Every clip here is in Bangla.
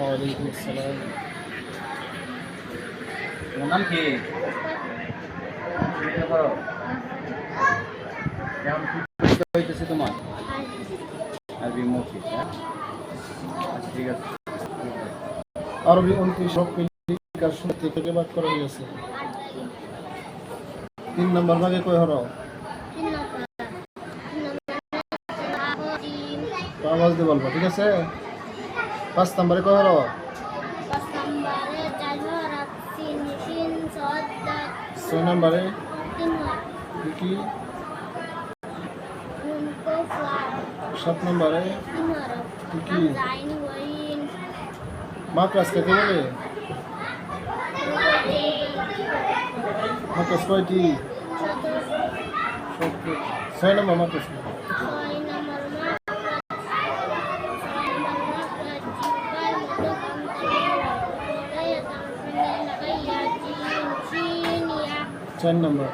ওয়ালাইকুম আসসালাম নাম কি করো হইতেছে তোমার আরবি মৌখিক হ্যাঁ আচ্ছা ঠিক আছে আরবি উনত্রিশ হকিকার শুরুতে থেকে বাদ করা হয়েছে। তিন নম্বর ভাগে কয় হর? আওয়াজ দিয়ে বলব ঠিক আছে? পাঁচ নম্বরে কয় হর ছয় নম্বরে? কি সাত নম্বরে? কি মাকড়াস কাকে বলে? মাকড়াস কয়টি। ছয় নম্বর মাকড়াস চার নম্বর।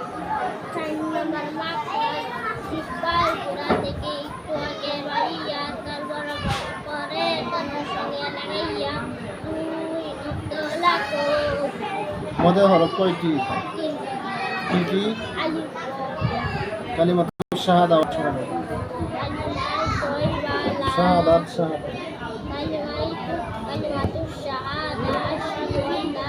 চার নম্বর মা শিবপাল গোড়া থেকে একটু আগে বাড়িয়া তার বড় পরে তার সঙ্গে লাগাইয়া আমাদের হরফ কয়টি? কি কি কালিমাত শাহাদা ছড়ানো। শাহাদাত শাহাদা কালিমাত শাহাদা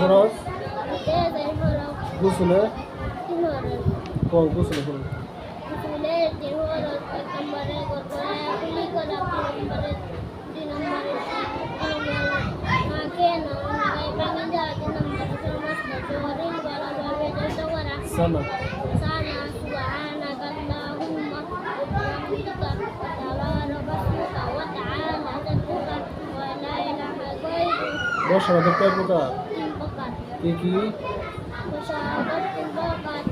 খরচ Ustedes fueron গুসলে হাজার কয় প্রকার. কি কি Masyarakat tembakan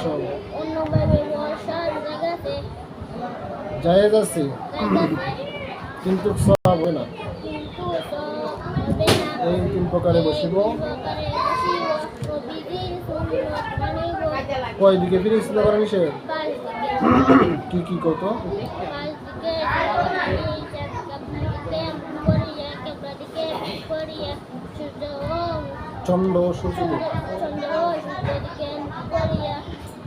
Jagate জায়েজ আছে কিন্তু সব হবে না এই তিন প্রকারে বসিব কয় দিকে ফিরিয়েছিল করা নিষেধ কি কি কত চন্ড সুচুলি